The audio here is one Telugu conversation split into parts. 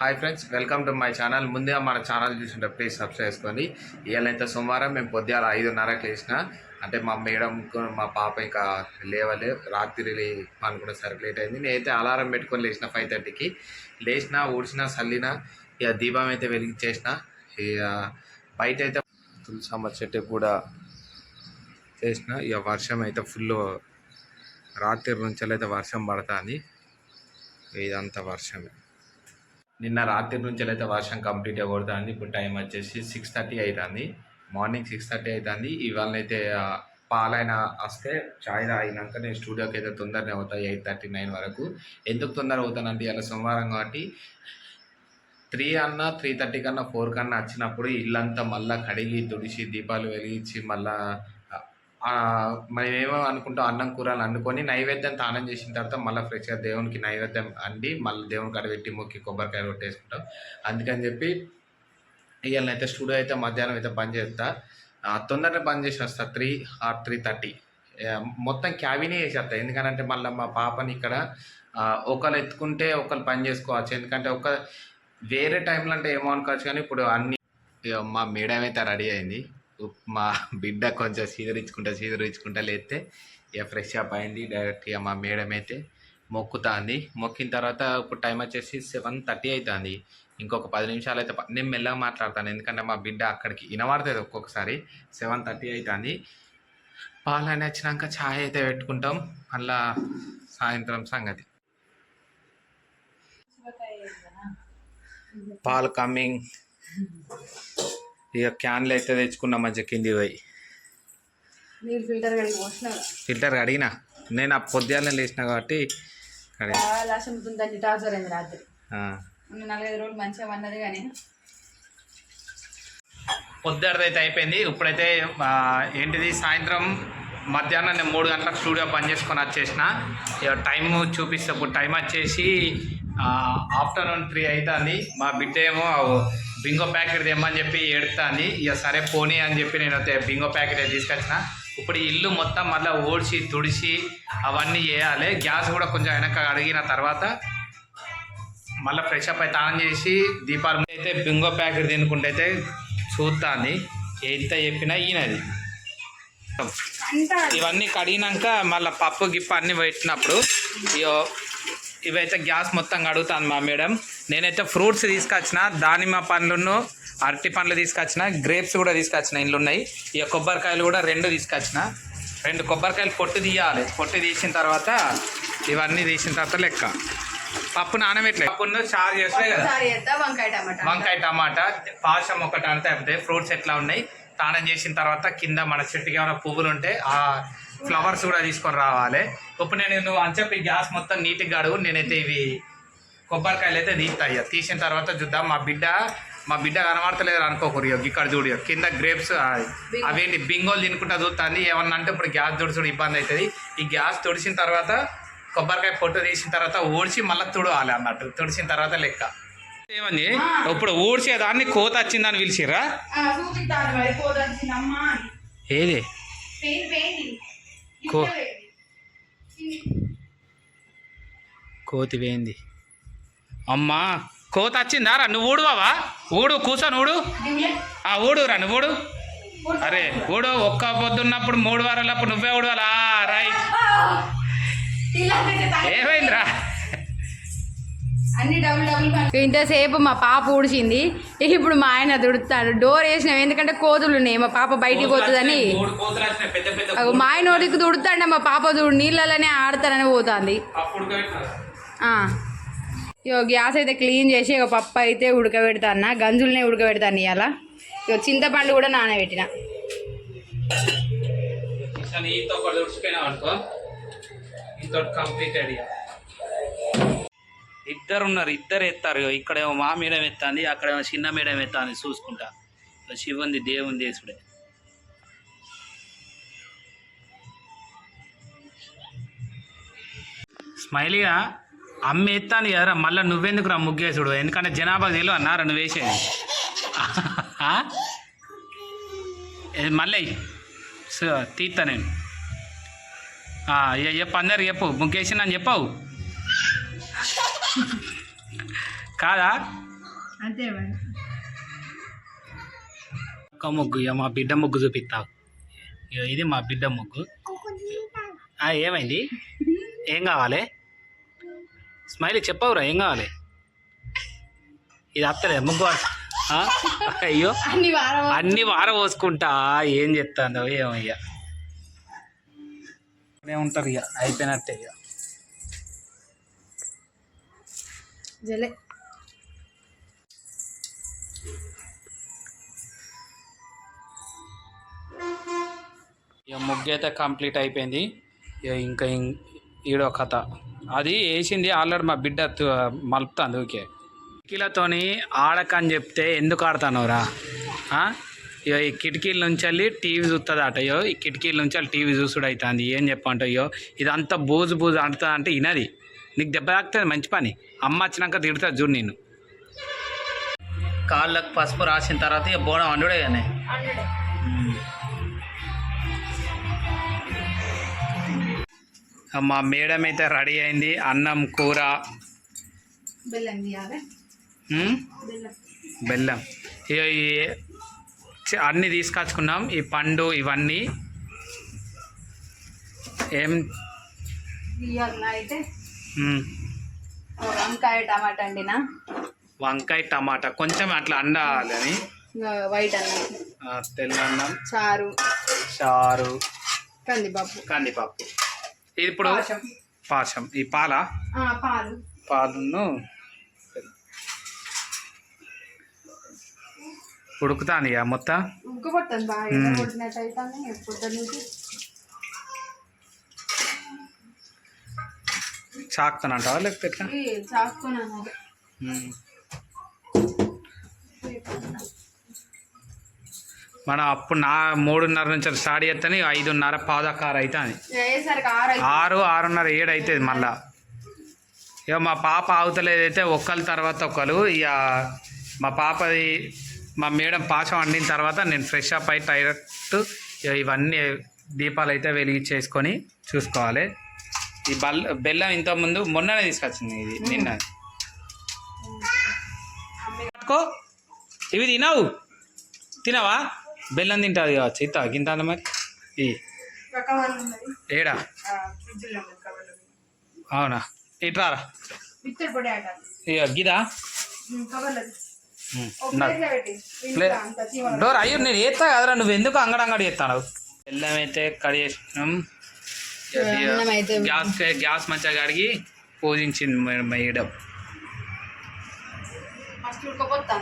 Hi friends welcome to my channel ముందుగా మన ఛానల్ చూసింటే ప్లీజ్ సబ్స్క్రైబ్ చేసుకోండి. ఇవాళైతే సోమవారం మేము పొద్దుగాల ఐదున్నరకు వేసిన అంటే మా మేడం మా పాప ఇంకా లేవలే రాత్రి అనుకున్న సరికి లేట్ అయింది. నేనైతే అలారం పెట్టుకొని లేచిన ఫైవ్ థర్టీకి లేచిన ఊడ్చిన చల్లిన ఇక దీపం అయితే వెలిగించేసిన. ఇక బయట అయితే తులసమ్మ చెట్టు కూడా చేసిన ఇక వర్షం అయితే ఫుల్ రాత్రి నుంచి అయితే వర్షం పడుతుంది. ఇదంతా వర్షమే. నిన్న రాత్రి నుంచి అయితే వర్షం కంప్లీట్ కొడుతుంది. ఇప్పుడు టైం వచ్చేసి సిక్స్ థర్టీ అవుతుంది మార్నింగ్ సిక్స్ థర్టీ అవుతుంది ఇవాళ అయితే పాలైన వస్తే చాయ్ తాగినాక నేను స్టూడియోకి అయితే తొందరనే అవుతాయి ఎయిట్ థర్టీ నైన్ వరకు. ఎందుకు తొందర అవుతానంటే ఇలా సోమవారం కాబట్టి త్రీ అన్నా త్రీ థర్టీ కన్నా ఫోర్ కన్నా వచ్చినప్పుడు ఇల్లంతా మళ్ళీ కడిగి తుడిచి దీపాలు వెలిగించి మళ్ళా మనం ఏమో అనుకుంటాం అన్నం కూరలు వండుకొని నైవేద్యం తానం చేసిన తర్వాత మళ్ళీ ఫ్రెష్గా దేవునికి నైవేద్యం అండి మళ్ళీ దేవునికి కాడ పెట్టి మొక్కి కొబ్బరికాయ కొట్టేసుకుంటాం. అందుకని చెప్పి ఇవాళ అయితే స్టూడియో అయితే మధ్యాహ్నం అయితే బంద్ చేస్తా. తొందరగా బంద్ చేసి వస్తా త్రీ ఆర్ త్రీ థర్టీ. మొత్తం క్యాబినే వేసేస్తా ఎందుకంటే మళ్ళీ మా పాపని ఇక్కడ ఒకరు ఒకళ్ళు ఎత్తుకుంటే ఒకళ్ళు పని చేసుకోవచ్చు. ఎందుకంటే ఒక వేరే టైంలో అంటే ఏమో అనుకోవచ్చు కానీ ఇప్పుడు అన్ని మా మేడం అయితే రెడీ అయింది. మా బిడ్డ కొంచెం సీదరించుకుంటా సీదరించుకుంటా లేస్తే ఇక ఫ్రెష్ అప్ అయింది డైరెక్ట్ ఇక మా మేడం అయితే మొక్కుతాంది. మొక్కిన తర్వాత ఇప్పుడు టైం వచ్చేసి సెవెన్ థర్టీ అవుతుంది ఇంకొక పది నిమిషాలు అయితే నేను మెల్లగా మాట్లాడతాను. ఎందుకంటే మా బిడ్డ అక్కడికి వినబడుతుంది ఒక్కొక్కసారి. సెవెన్ థర్టీ అవుతుంది పాలని వచ్చినాక ఛాయ్ అయితే పెట్టుకుంటాం. మళ్ళా సాయంత్రం సంగతి. పాలు కమ్మింగ్ ఇక క్యాన్లు అయితే తెచ్చుకున్నాం మంచిగా కింది పోయి. ఫిల్టర్ అడిగినా నేను ఆ పొద్దున్నే లేచిన కాబట్టి టార్చర్ అయింది రాత్రి. నాలుగైదు రోజులు మంచిగా ఉన్నది కానీ. పొద్దున్నది అయితే అయిపోయింది. ఇప్పుడైతే ఏంటిది సాయంత్రం మధ్యాహ్నం నేను మూడు గంటలకు స్టూడియో పని చేసుకొని వచ్చేసిన ఇక టైం చూపిస్తే ఇప్పుడు టైం వచ్చేసి ఆఫ్టర్నూన్ త్రీ అవుతుంది. మా బిడ్డ ఏమో బింగో ప్యాకెట్ తెమ్మని చెప్పి ఏడుతుంది ఇక సరే పోనీ అని చెప్పి నేను అయితే బింగో ప్యాకెట్ తీసుకొచ్చిన. ఇప్పుడు ఇల్లు మొత్తం మళ్ళీ ఓడిచి తుడిచి అవన్నీ చేయాలి. గ్యాస్ కూడా కొంచెం వెనక అడిగిన తర్వాత మళ్ళీ ఫ్రెష్ అప్ అయితే ఆన్ చేసి దీపాలు అయితే బింగో ప్యాకెట్ తినుకుంటే అయితే చూస్తాంది. ఎంత చెప్పినా ఈయనది. ఇవన్నీ కడిగినాక మళ్ళీ పప్పు గిప్పు అన్నీ పెట్టినప్పుడు ఇయో ఇవైతే గ్యాస్ మొత్తం కడుగుతాను మా మేడం. నేనైతే ఫ్రూట్స్ తీసుకొచ్చిన దానిమ్మ పండ్లను అరటి పండ్లు తీసుకొచ్చిన గ్రేప్స్ కూడా తీసుకొచ్చిన ఇండ్లు ఉన్నాయి. ఇక కొబ్బరికాయలు కూడా రెండు తీసుకొచ్చిన. రెండు కొబ్బరికాయలు పొట్టు తీయాలి. పొట్టు తీసిన తర్వాత ఇవన్నీ తీసిన తర్వాత లెక్క. పప్పు నానబెట్టలే పప్పును చారు చేస్తాయి కదా. వంకాయ టమాటా. వంకాయ టమాటా పాశం ఒకటి అంతే. ఫ్రూట్స్ ఎట్లా ఉన్నాయి? స్నానం చేసిన తర్వాత కింద మన చెట్టుకి ఏమైనా పువ్వులు ఉంటే ఆ ఫ్లవర్స్ కూడా తీసుకొని రావాలి. ఇప్పుడు నేను నువ్వు అని చెప్పి గ్యాస్ మొత్తం నీట్గా అడుగు నేనైతే ఇవి కొబ్బరికాయలు అయితే తీస్తాయి తీసిన తర్వాత చూద్దాం. మా బిడ్డ మా బిడ్డ కనబడతలేదు అనుకోకూరు ఇక్కడ చూడు కింద గ్రేప్స్ అవేంటి బింగోలు తినుకుంటా చూస్తుంది ఏమన్నా అంటే ఇప్పుడు గ్యాస్ తుడుచుడు ఇబ్బంది అవుతుంది. ఈ గ్యాస్ తుడిచిన తర్వాత కొబ్బరికాయ పొట్టు తీసిన తర్వాత ఊడ్చి మళ్ళీ తుడవాలి అన్నట్టు. తుడిచిన తర్వాత లెక్క. ఏమంది ఇప్పుడు ఊడ్చే దాన్ని కోత వచ్చిందని పిలిచిర్రా? ఏది? కో కోతి వేయింది. అమ్మా కోత వచ్చిందా రా? నువ్వు ఊడు బావా ఊడు కూర్చొని ఊడు. ఆ ఊడు రా నువ్వు ఊడు. అరే ఊడు ఒక్క పొద్దున్నప్పుడు మూడు వారాలప్పుడు నువ్వే ఊడవాలా? రైట్ ఏమైందిరా? అన్ని డబుల్ డబుల్ ఇంతసేపు మా పాప ఊడిచింది. ఇప్పుడు మా ఆయన దుడుతాడు. డోర్ వేసినాం. ఎందుకంటే కోతులు ఉన్నాయి. మా పాప బయటికి పోతుందని. మా ఆయన ఒడికి దుడుతాడే మా పాప చూడు నీళ్ళలోనే ఆడతానని పోతుంది. అప్పుడు ఆ. ఇగో గ్యాస్ అయితే క్లీన్ చేసి ఇక పప్పు అయితే ఉడకబెడతాన్న. గంజులనే ఉడకబెడతాను ఇవాళ ఇక చింతపండు కూడా నానబెట్టిన. కంప్లీట్ ఇద్దరు ఉన్నారు ఇద్దరు ఎత్తారు. ఇగో ఇక్కడేమో మా మేడం ఎత్తాంది అక్కడేమో చిన్న మేడం ఎత్తాంది చూసుకుంటా. శివుంది దేవుని దేశుడే స్మైలీగా అమ్మ ఎత్తాంది కదరా మళ్ళీ నువ్వెందుకు రా ముగ్గేసుడు? ఎందుకంటే జనాభా తెలియ అన్నారా నువ్వు వేసేది మళ్ళీ స- తీస్తా నేను. ఇక చెప్పు అందరు చెప్పు ముగ్గేసిందని చెప్పవు? కాదా? అంతే మరి. ఒక ముగ్గు ఇక మా బిడ్డ ముగ్గు చూపిస్తావు ఇగో ఇది మా బిడ్డ ముగ్గు. ఏమైంది? ఏం కావాలి? స్మైల్ చెప్పవురా ఏం కావాలి? ఇది అత్తలే ముగ్గు? అయ్యో. అన్ని వారం అన్ని వార పోసుకుంటా ఏం చెప్తాను ఏమయ్యా ఉంటారు ఇక అయిపోయినట్టే ఇక జలే. ముగ్గు అయితే కంప్లీట్ అయిపోయింది. ఇక ఇంకా ఇం- ఈడో కథ. అది వేసింది ఆల్రెడీ మా బిడ్డ మలుపుతాంది ఓకే కిటికీలతోని ఆడకని చెప్తే ఎందుకు ఆడతానవరా ఇక ఈ కిటికీల నుంచి వెళ్ళి టీవీ చూస్తుంది అట అయ్యో ఈ కిటికీల నుంచి వెళ్ళి టీవీ చూసుడు అవుతుంది ఏం చెప్పంట అయ్యో ఇదంతా బూజు బూజు అంటుతా అంటే వినది నీకు దెబ్బ తాకుతుంది మంచి పని. అమ్మ వచ్చినాక తిడుతుంది చూడు నేను కాళ్ళకు పసుపు రాసిన తర్వాత ఇక బోనం వండుడే కానీ మా మేడం అయితే రెడీ అయింది. అన్నం కూర. బెల్లం అన్నీ తీసుకొచ్చుకున్నాం. ఈ పండు ఇవన్నీ. ఏం? అయితే. వంకాయ టమాటా అండినా? వంకాయ టమాటా. కొంచెం అట్లా అండాలని ఇంకా వైట్ అన్నం. ఆ, తెల్లన్నం. చారు. చారు. కందిపప్పు. కందిపప్పు. ఇప్పుడు పాశం. ఈ పాల? పాలను ఉడుకుతాను ఇక మొత్తం? చాకుతానంటావా లేకపోతే ఎట్లా. మనం అప్పుడు నా మూడున్నర నుంచి స్టార్ట్ చేస్తాను ఐదున్నర పాదకార అవుతుంది వేసరికి ఆరు అయితే ఆరు ఆరున్నర ఏడు అవుతుంది మళ్ళా. ఇక మా పాప అవతలేదైతే ఒక్కరి తర్వాత ఒకరు ఇక మా పాపది మా మేడం పాశం వండిన తర్వాత నేను ఫ్రెష్ అప్ అయి డైరెక్ట్ ఇక ఇవన్నీ దీపాలు అయితే వెలిగించేసుకొని చూసుకోవాలి. ఈ బల్ బెల్లం ఇంతకుముందు మొన్ననే తీసుకొచ్చింది ఇది నిన్న. ఇవి తినవు? తినవా? బెల్లం తింటుంది కావచ్చు ఇస్తా గింత మరి? ఈ ఏడా? అవునా? ఆట. ఇక గిదా? డోర్ అయ్యో నేను ఎత్తా కదరా నువ్వు ఎందుకు అంగడి అంగడి ఎత్తాను బెల్లం అయితే అన్నం అయితే గ్యాస్ గ్యాస్ మంచిగా కడిగి పూజించింది మేడం ఉడకపోతాను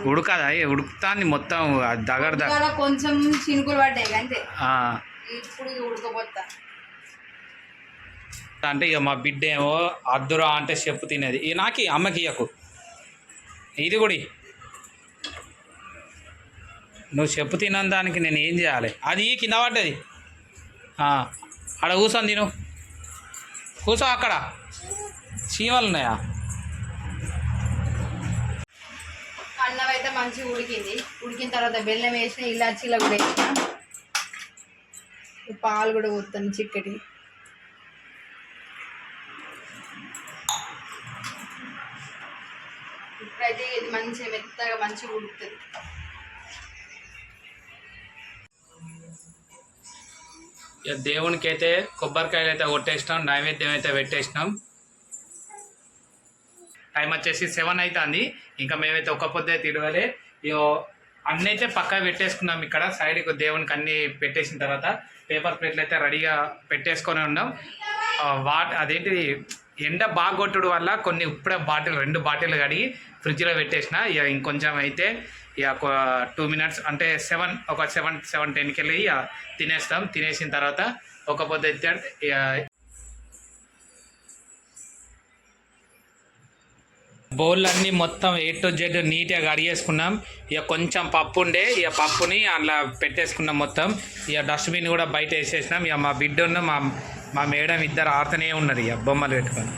ఉడకదా? ఏ ఉడుకుతాంది మొత్తం అది దగడ ద- ఇవాళ కొంచెం చినుకులు పడ్డాయి అంతే. ఇప్పుడు ఉడకపోతా అంటే ఇక మా బిడ్డ ఏమో అద్దురా అంటే చెప్పు తినేది. నాకి అమ్మకి ఇయ్యకు. ఇది కూడా. నువ్వు చెప్పు తినని దానికి నేను ఏం చేయాలి? అది కింద పడ్డది. ఆడ కూర్చొని తిను. కూర్చో అక్కడ. చీమలు ఉన్నాయా అన్నం అయితే మంచిగా ఉడికింది. ఉడికిన తర్వాత బెల్లం వేసిన ఇలాచీలో కూడా వేసిన. పాలు కూడా పోతాను చిక్కటి. ఇప్పుడైతే ఇది మంచిగా మెత్తగా మంచిగా ఉడుకుతుంది. ఇక దేవునికి అయితే కొబ్బరికాయలు అయితే కొట్టేసినాం నైవేద్యం అయితే పెట్టేసినాం. టైం వచ్చేసి సెవెన్ అవుతుంది ఇంకా మేమైతే ఒక్క పొద్దే తిరగలే. ఇగో అన్నీ అయితే పక్కా పెట్టేసుకున్నాం ఇక్కడ. సైడ్కి దేవునికి అన్నీ పెట్టేసిన తర్వాత పేపర్ ప్లేట్లు అయితే రెడీగా పెట్టేసుకొని ఉన్నాం. వాట్ అదేంటి ఎండ బాగా కొట్టుడు వల్ల కొన్ని ఇప్పుడే బాటిల్ రెండు బాటిల్ కడిగి ఫ్రిడ్జ్లో పెట్టేసిన. ఇక ఇంకొంచెం అయితే ఇక ఒక టూ మినిట్స్ అంటే సెవెన్ ఒక సెవెన్ సెవెన్ టెన్కి వెళ్ళి ఇక తినేస్తాం. తినేసిన తర్వాత ఒక పొద్దు అయితే బౌల్ అన్నీ మొత్తం ఏ టు జెడ్ నీట్గా కడిగేసుకున్నాం. ఇక కొంచెం పప్పు ఉండే ఇక పప్పుని అలా పెట్టేసుకున్నాం మొత్తం. ఇక డస్ట్బిన్ కూడా బయట వేసేసినాం. ఇక మా బిడ్డ ఉన్న మా మా మేడం ఇద్దరు ఆడుతూనే ఉన్నారు ఇక బొమ్మలు పెట్టుకొని.